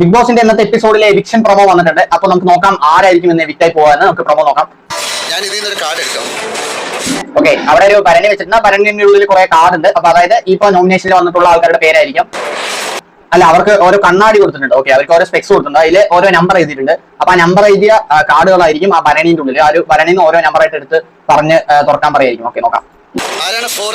Big ബോസിന്റെ ഇന്നത്തെ എപ്പിസോഡിലെ eviction promo വന്നിട്ടുണ്ട്. അപ്പൊ നമുക്ക് നോക്കാം ആരായിരിക്കും ഇന്ന് എവിക്റ്റായി പോകാന്ന് നമുക്ക് പ്രൊമോ നോക്കാം. ഞാൻ ഇതിൽ നിന്നൊരു കാർഡ് എടുക്കാം. ഓക്കെ അവിടെ ഒരു പരണി വെച്ചിട്ടുണ്ട്. ആ ഭരണിന്റെ ഉള്ളിൽ കുറെ കാർഡ് ഉണ്ട്. അപ്പൊ അതായത് ഇപ്പൊ നോമിനേഷനിൽ വന്നിട്ടുള്ള ആൾക്കാരുടെ പേരായിരിക്കും. അല്ല അവർക്ക് ഓരോ കണ്ണാടി കൊടുത്തിട്ടുണ്ട്. ഓക്കെ അവർക്ക് ഓരോ സ്പെക്സ് കൊടുത്തിട്ടുണ്ട്. അതിൽ ഓരോ നമ്പർ എഴുതിയിട്ടുണ്ട്. അപ്പൊ ആ നമ്പർ എഴുതിയ കാർഡുകളായിരിക്കും ആ ഭരണീന്റെ ഉള്ളിൽ ആ ഒരു ഭരണിന്ന് ഓരോ നമ്പർ ആയിട്ട് എടുത്ത് പറഞ്ഞ് തുറക്കാൻ പറയായിരിക്കും ഓക്കെ നോക്കാം. ആരാണ് ഫോർ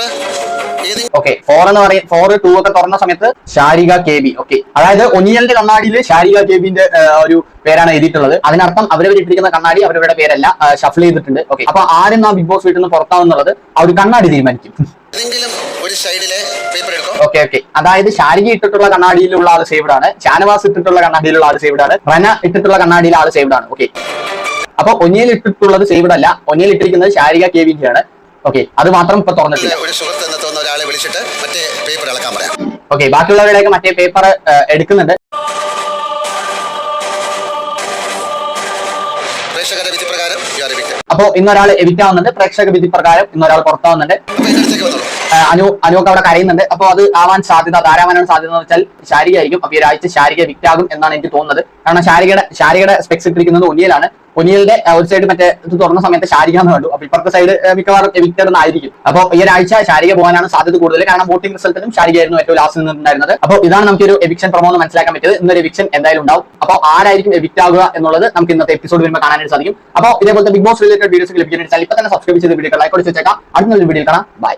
ഏത്? ഓക്കെ ഫോർ എന്ന് പറയും ഫോർ ടു ഒക്കെ തുറന്ന സമയത്ത് ശാരിക കെ ബി ഓക്കെ അതായത് ഒനിയലിന്റെ കണ്ണാടിയിൽ ശാരിക കെ ബിന്റെ ഒരു പേരാണ് എഴുതിയിട്ടുള്ളത്. അതിനർത്ഥം അവരവർ ഇട്ടിരിക്കുന്ന കണ്ണാടി അവരവരുടെ പേരല്ല ഷഫിൾ ചെയ്തിട്ടുണ്ട്. ഓക്കെ അപ്പൊ ആരും ആ ബിഗ് ബോസ് വീട്ടിൽ നിന്ന് പുറത്താവുന്നുള്ളത് ആ ഒരു കണ്ണാടി തീരുമാനിക്കും. ഒരു സൈഡിലെ പേപ്പർ ഓക്കെ ഓക്കെ അതായത് ശാരിക ഇട്ടിട്ടുള്ള കണ്ണാടിയിലുള്ള ആൾ സേവ്ഡ് ആണ് ഷാനവാസ് ഇട്ടിട്ടുള്ള കണ്ണാടിയിലുള്ള ആൾ സേവ്ഡ് ആണ് റന ഇട്ടിട്ടുള്ള കണ്ണാടിയിലെ ആൾ സേവ്ഡ് ആണ്. ഓക്കെ അപ്പൊ ഒന്നിയിൽ ഇട്ടിട്ടുള്ളത് സേവ്ഡ് അല്ല ഒന്നിയിൽ ഇട്ടിരിക്കുന്നത് ശാരിക കെ വിന്റെ ആണ് ഓക്കെ അത് മാത്രം ഇപ്പൊ തുറന്നിട്ടില്ല. ഒരു സുഹൃത്ത് എന്ന് തോന്നുന്ന ഒരാളെ വിളിച്ചിട്ട് മറ്റേ പേപ്പർ ഇളക്കാൻ പറയാം. ഓക്കെ ബാക്കിയുള്ളവരുടെയൊക്കെ മറ്റേ പേപ്പർ എടുക്കുന്നുണ്ട്. പ്രേക്ഷകരുടെ വിധി പ്രകാരം അപ്പോ ഇന്നൊരാൾ ആവുന്നുണ്ട്. പ്രേക്ഷക വിധി പ്രകാരം ഇന്നൊരാൾ പുറത്താവുന്നുണ്ട്. അനു അനുവൊക്കെ അവിടെ കരയുന്നുണ്ട്. അപ്പൊ അത് ആവാൻ സാധ്യത ധാരാവാനാണ് സാധ്യത എന്ന് വെച്ചാൽ ശാരിക ആയിരിക്കും അപ്പൊ ഈ ഒരാഴ്ച ശാരിക വിറ്റാകും എന്നാണ് എനിക്ക് തോന്നുന്നത്. കാരണം ശാരികയുടെ ശാരികയുടെ സ്പെക്സ് ഇട്ടിരിക്കുന്നത് ഒനിയലാണ്. ഒനിയലിന്റെ ഒരു സൈഡ് മറ്റേ ഇത് തുറന്ന സമയത്ത് ശാരിക എന്ന് കണ്ടു അപ്പൊ ഇപ്പുറത്തെ സൈഡ് മിക്കവാറും എവിക്റ്റഡ് എന്നായിരിക്കും അപ്പൊ ഈ ഒരാഴ്ച ശാരിക പോകാനാണ് സാധ്യത കൂടുതൽ. കാരണം വോട്ടിംഗ് റിസൾട്ടിലും ശാരികയായിരുന്നു ഏറ്റവും ലാസ്റ്റ് നിന്നിട്ടുണ്ടായിരുന്നത് അപ്പോൾ ഇതാണ് നമുക്ക് ഒരു എവിക്ഷൻ പ്രമോ എന്ന് മനസ്സിലാക്കാൻ പറ്റിയത്. ഇന്നൊരു എവിക്ഷൻ എന്തായാലും ഉണ്ടാവും. അപ്പോൾ ആരായിരിക്കും എവിക്റ്റ് എന്നുള്ളത് നമുക്ക് ഇന്നത്തെ എപ്പിസോഡ് വരുമ്പോൾ കാണാനായിട്ട് സാധിക്കും. അപ്പോൾ ഇതേപോലത്തെ ബിഗ് ബോസ് റിലേറ്റഡ് വീഡിയോസ് ലഭിക്കാൻ ചാനൽ ഇപ്പൊ തന്നെ സബ്സ്ക്രൈബ് ചെയ്ത് വീഡിയോ ലൈക്ക് കൊടുത്ത് വെച്ചേക്കാം. അടുത്ത വീഡിയോ കാണാം. ബൈ